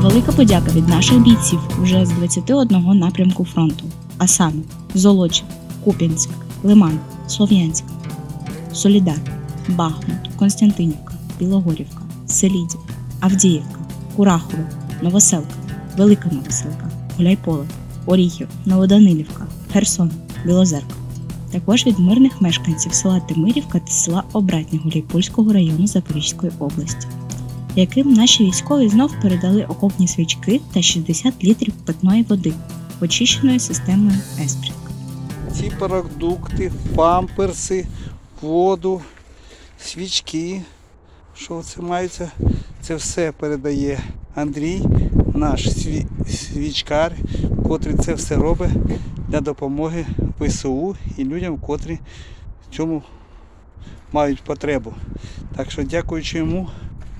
Велика подяка від наших бійців вже з 21 напрямку фронту, а саме Золочів, Куп'янськ, Лиман, Слов'янськ, Солідар, Бахмут, Константинівка, Білогорівка, Селідів, Авдіївка, Курахове, Новоселка, Велика Новоселка, Гуляйполе, Оріхів, Новоданилівка, Херсон, Білозерка. Також від мирних мешканців села Тимирівка та села Обратня Гуляйпольського району Запорізької області яким наші військові знов передали окопні свічки та 60 літрів питної води, очищеної системою Еспрі. ці продукти, памперси, воду, свічки. Що це мається? Це все передає Андрій, наш сві- свічкар, котрий це все робить для допомоги ВСУ і людям, котрі в цьому мають потребу. Так що, дякуючи йому,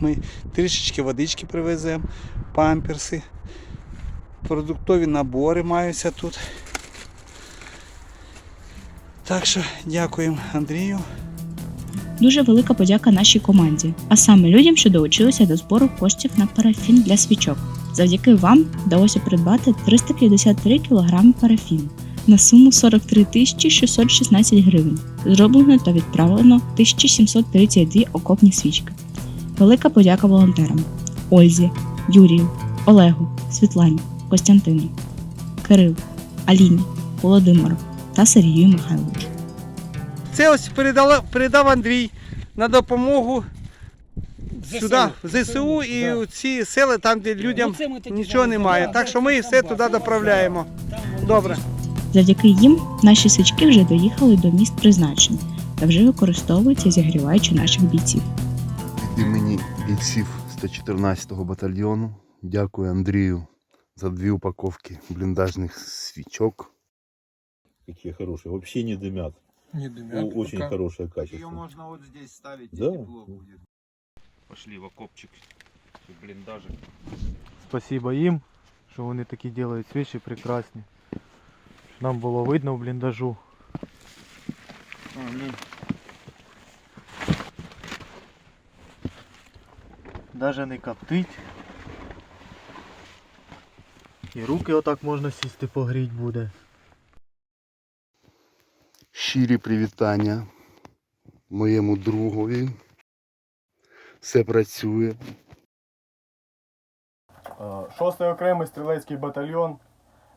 ми трішечки водички привеземо, памперси, продуктові набори маються тут. Так що дякуємо Андрію. Дуже велика подяка нашій команді, а саме людям, що долучилися до збору коштів на парафін для свічок. Завдяки вам вдалося придбати 353 кг парафіну на суму 43 тисячі 616 гривень. Зроблено та відправлено 1732 окопні свічки. Велика подяка волонтерам Ользі, Юрію, Олегу, Світлані, Костянтину, Кирилу, Аліні, Володимиру та Сергію Михайловичу. Це ось передала, передав Андрій на допомогу сюди, в ЗСУ і у ці села, там, де людям нічого немає. Так що ми все туди доправляємо. Добре. Завдяки їм наші свічки вже доїхали до міст призначень та вже використовуються, зігріваючи наших бійців. Від імені бійців 114-го батальйону дякую Андрію за дві упаковки бліндажних свічок. Какие хорошие. Вообще не дымят. Не дымят. О- Очень пока. хорошее качество. можно вот здесь ставить, Да. будет. Пошли в окопчик, в бліндажик. Спасибо їм, що вони такі роблять свічі прекрасні. Щоб нам було видно в бліндажу. Даже не коптить. І руки отак можна сісти погріть буде. Щирі привітання моєму другові. Все працює. Е, Шостий окремий стрілецький батальйон.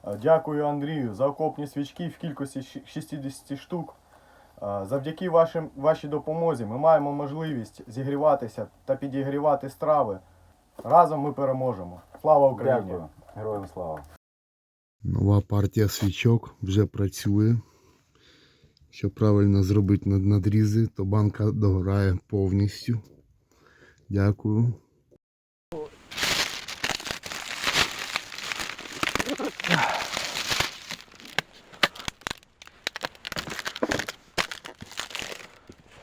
Е, Дякую Андрію за окопні свічки в кількості 60 штук. Е, Завдяки вашим, вашій допомозі ми маємо можливість зігріватися та підігрівати страви. Разом ми переможемо. Слава Україні! Героям слава. Нова партія свічок вже працює. Щоб правильно зробити над- надрізи, то банка догорає повністю. Дякую.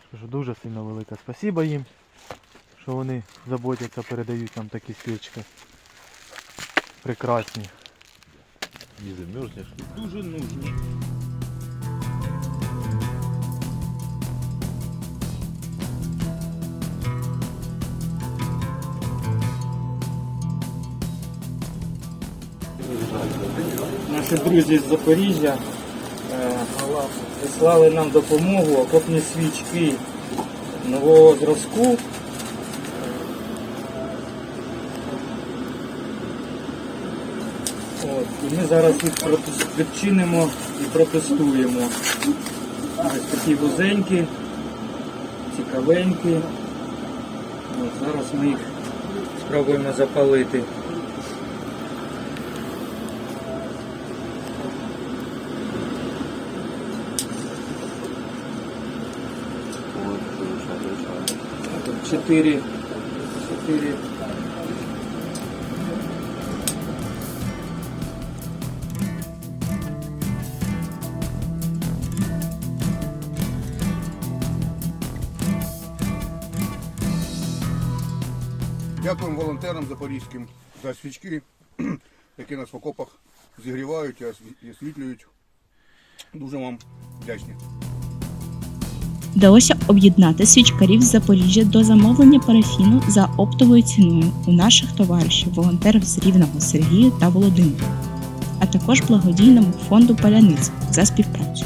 Скажу, дуже сильно велике спасибо їм, що вони заботяться, передають нам такі свічки. Прекрасні. Не замерзнешь. Дуже нужні. Наші друзі з Запоріжжя е, прислали нам допомогу, окопні свічки нового зразку. От, і ми зараз їх відчинимо і протестуємо. Ось такі вузенькі, цікавенькі. От, зараз ми їх спробуємо запалити. Тут чотири, чотири. Дякуємо волонтерам запорізьким за свічки. які нас в окопах зігрівають і освітлюють. Дуже вам вдячні. Вдалося об'єднати свічкарів з Запоріжжя до замовлення парафіну за оптовою ціною у наших товаришів, волонтерів з Рівного Сергія та Володимира, а також благодійному фонду Паляниця за співпрацю,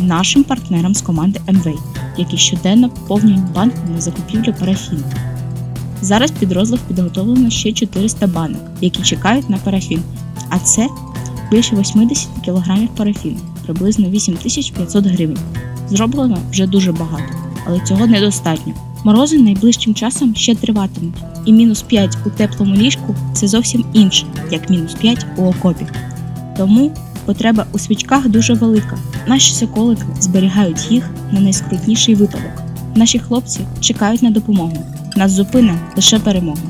нашим партнерам з команди МВ, які щоденно поповнюють банк на закупівлю парафіну. Зараз під розлив підготовлено ще 400 банок, які чекають на парафін, а це більше 80 кг парафіну, приблизно 8500 гривень. Зроблено вже дуже багато, але цього недостатньо. Морози найближчим часом ще триватимуть, і мінус 5 у теплому ліжку це зовсім інше, як мінус 5 у окопі. Тому потреба у свічках дуже велика. Наші соколики зберігають їх на найскрутніший випадок. Наші хлопці чекають на допомогу. Нас зупине лише перемога.